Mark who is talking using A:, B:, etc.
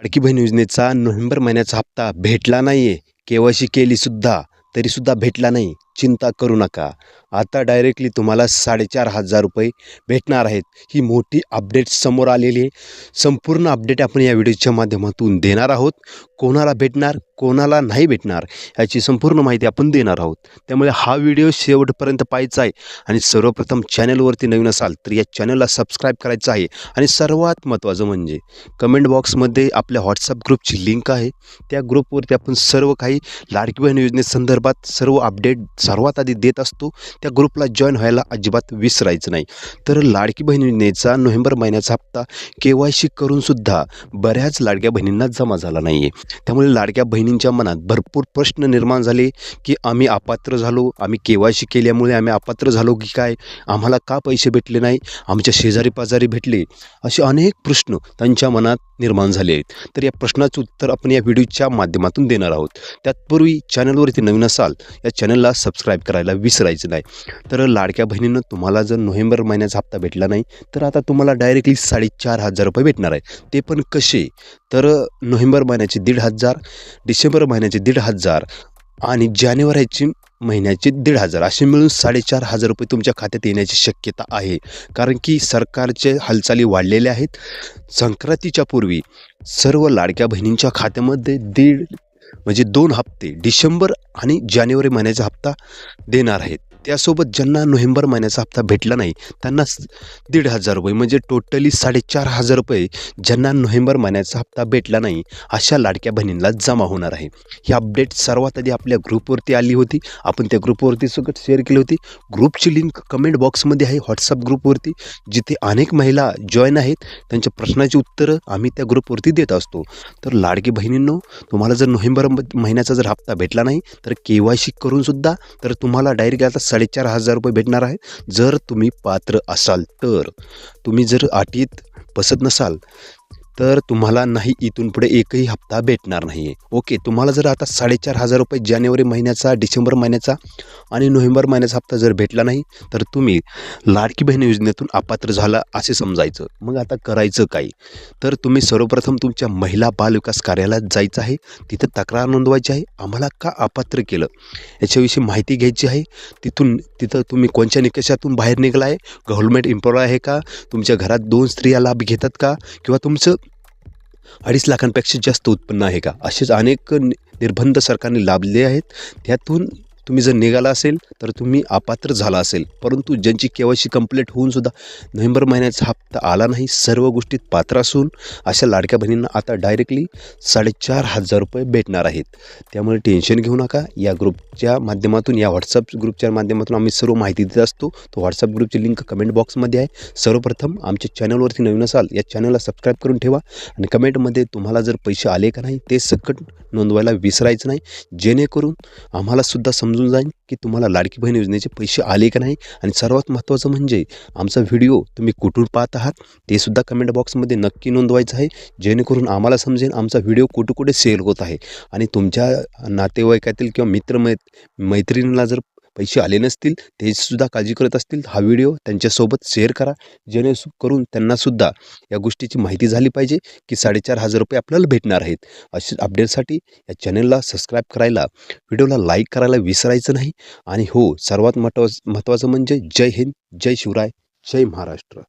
A: लाडकी बहीण योजनेचा नोव्हेंबर महिन्याचा हप्ता भेटला नाही आहे के वाय सी केलीसुद्धा तरीसुद्धा भेटला नाही. चिंता करू नका. आता डायरेक्टली तुम्हाला साडेचार हजार रुपये भेटणार आहेत. ही मोठी अपडेट समोर आलेली आहे. संपूर्ण अपडेट आपण या व्हिडिओच्या माध्यमातून देणार आहोत. कोणाला भेटणार कोणाला नाही भेटणार याची संपूर्ण माहिती आपण देणार आहोत. त्यामुळे हा व्हिडिओ शेवटपर्यंत पाहायचा आहे आणि सर्वप्रथम चॅनलवरती नवीन असाल तर या चॅनलला सबस्क्राईब करायचं आहे. आणि सर्वात महत्त्वाचं म्हणजे कमेंट बॉक्समध्ये आपल्या व्हॉट्सअप ग्रुपची लिंक आहे. त्या ग्रुपवरती आपण सर्व काही लाडकी बहीण योजनेसंदर्भात सर्व अपडेट सर्वात आधी देत असतो त्या ग्रुपला जॉईन व्हायला अजिबात विसरायचं नाही. तर लाडकी बहीण योजनेचा नोव्हेंबर महिन्याचा हप्ता के वाय सी करूनसुद्धा बऱ्याच लाडक्या बहिणींना जमा झाला नाही आहे त्यामुळे लाडक्या बहिणींच्या मनात भरपूर प्रश्न निर्माण झाले की आम्ही अपात्र झालो आम्ही के वाय सी केल्यामुळे आम्ही अपात्र झालो की काय? आम्हाला का पैसे भेटले नाही? आमच्या शेजारी पाजारी भेटले? असे अनेक प्रश्न त्यांच्या मनात निर्माण झाले आहेत. तर या प्रश्नाचं उत्तर आपण या व्हिडिओच्या माध्यमातून देणार आहोत. त्यातपूर्वी चॅनलवरती नवीन असाल या चॅनलला सबस्क्राईब करायला विसरायचं नाही. तर लाडक्या बहिणीनं तुम्हाला जर नोव्हेंबर महिन्याचा हप्ता भेटला नाही तर आता तुम्हाला डायरेक्टली साडेचार हजार रुपये भेटणार आहे. ते पण कसे? तर नोव्हेंबर महिन्याचे दीड हजार डिसेंबर महिन्याचे दीड हजार आणि जानेवारीची महिन्याचे दीड हजार असे मिळून साडेचार हजार रुपये तुमच्या खात्यात येण्याची शक्यता आहे. कारण की सरकारचे हालचाली वाढलेल्या आहेत. संक्रांतीच्या पूर्वी सर्व लाडक्या बहिणींच्या खात्यामध्ये दीड म्हणजे दोन हप्ते डिसेंबर आणि जानेवारी महिन्याचा हप्ता देणार आहेत. त्यासोबत ज्यांना नोव्हेंबर महिन्याचा हप्ता भेटला नाही त्यांना दीड हजार रुपये म्हणजे टोटली साडेचार हजार रुपये ज्यांना नोव्हेंबर महिन्याचा हप्ता भेटला नाही अशा लाडक्या बहिणींना जमा होणार आहे. ही अपडेट सर्वात आधी आपल्या ग्रुपवरती आली होती. आपण त्या ग्रुपवरती सगळं शेअर केली होती. ग्रुपची लिंक कमेंट बॉक्समध्ये आहे व्हॉट्सअप ग्रुपवरती जिथे अनेक महिला जॉईन आहेत त्यांच्या प्रश्नाची उत्तरं आम्ही त्या ग्रुपवरती देत असतो. तर लाडकी बहिणींनो तुम्हाला जर नोव्हेंबर महिन्याचा जर हप्ता भेटला नाही तर के वाय सी करूनसुद्धा तर तुम्हाला डायरेक्ट आता साडेचार हजार रुपये भेटणार आहे. जर तुम्ही पात्र असाल तर. तुम्ही जर अटीत बसत नसाल तर तुम्हाला नाही इथून पुढे एकही हप्ता भेटणार नाही आहे ओके तुम्हाला जर आता साडेचार हजार रुपये जानेवारी महिन्याचा डिसेंबर महिन्याचा आणि नोव्हेंबर महिन्याचा हप्ता जर भेटला नाही तर तुम्ही लाडकी बहीण योजनेतून अपात्र झाला असे समजायचं. मग आता करायचं काय? तर तुम्ही सर्वप्रथम तुमच्या महिला बालविकास कार्यालयात जायचं आहे. तिथं तक्रार नोंदवायची आहे. आम्हाला का अपात्र केलं? याच्याविषयी माहिती घ्यायची आहे. तिथून तिथं तुम्ही कोणत्या निकषातून बाहेर निघाला आहे गव्हर्मेंट एम्प्लॉय आहे का? तुमच्या घरात दोन स्त्रिया लाभ घेतात का? किंवा तुमचं अडीच लाखांपेक्षा जास्त उत्पन्न आहे का? असेच अनेक नि- निर्बंध सरकारने लाभले आहेत. त्यातून तुम्ही जर निघाला असेल तर तुम्ही अपात्र झाला असेल. परंतु ज्यांची केवायसी कंप्लीट होऊन सुद्धा नोव्हेंबर महिन्याचा हप्ता आला नाही सर्व गोष्टीत पात्र असून अशा लाडक्या बहिणींना आता डायरेक्टली साडेचार हजार रुपये भेटणार आहेत. त्यामुळे टेन्शन घेऊ नका. या ग्रुपच्या माध्यमातून या व्हॉट्सअप ग्रुपच्या माध्यमातून आम्ही सर्व माहिती देत असतो. तो व्हॉट्सअप ग्रुपची लिंक कमेंट बॉक्समध्ये आहे. सर्वप्रथम आमच्या चॅनलवरती नवीन असाल या चॅनलला सबस्क्राईब करून ठेवा आणि कमेंटमध्ये तुम्हाला जर पैसे आले का नाही ते सकट नोंदवायला विसरायचं नाही. जेणेकरून आम्हालासुद्धा समजून जाईल की तुम्हाला लाडकी बहीण योजनेचे पैसे आले का नाही. आणि सर्वात महत्त्वाचं म्हणजे आमचा व्हिडिओ तुम्ही कुठून पाहत आहात ते सुद्धा कमेंट बॉक्समध्ये नक्की नोंदवायचं आहे. जेणेकरून आम्हाला समजेल आमचा व्हिडिओ कुठे कुठे सेल होत आहे. आणि तुमच्या नातेवाईकातील किंवा मित्र मै मैत्रिणीला जर पैसे आले नसतील ते सुद्धा काळजी करत असतील हा व्हिडिओ त्यांच्यासोबत शेअर करा. जेणेकरून त्यांनासुद्धा या गोष्टीची माहिती झाली पाहिजे की साडेचार हजार रुपये आपल्याला भेटणार आहेत. असे अपडेटसाठी या चॅनलला सबस्क्राईब करायला व्हिडिओला लाईक करायला विसरायचं नाही. आणि हो सर्वात महत्त्वाचं महत्त्वाचं म्हणजे जय हिंद जय शिवराय जय महाराष्ट्र.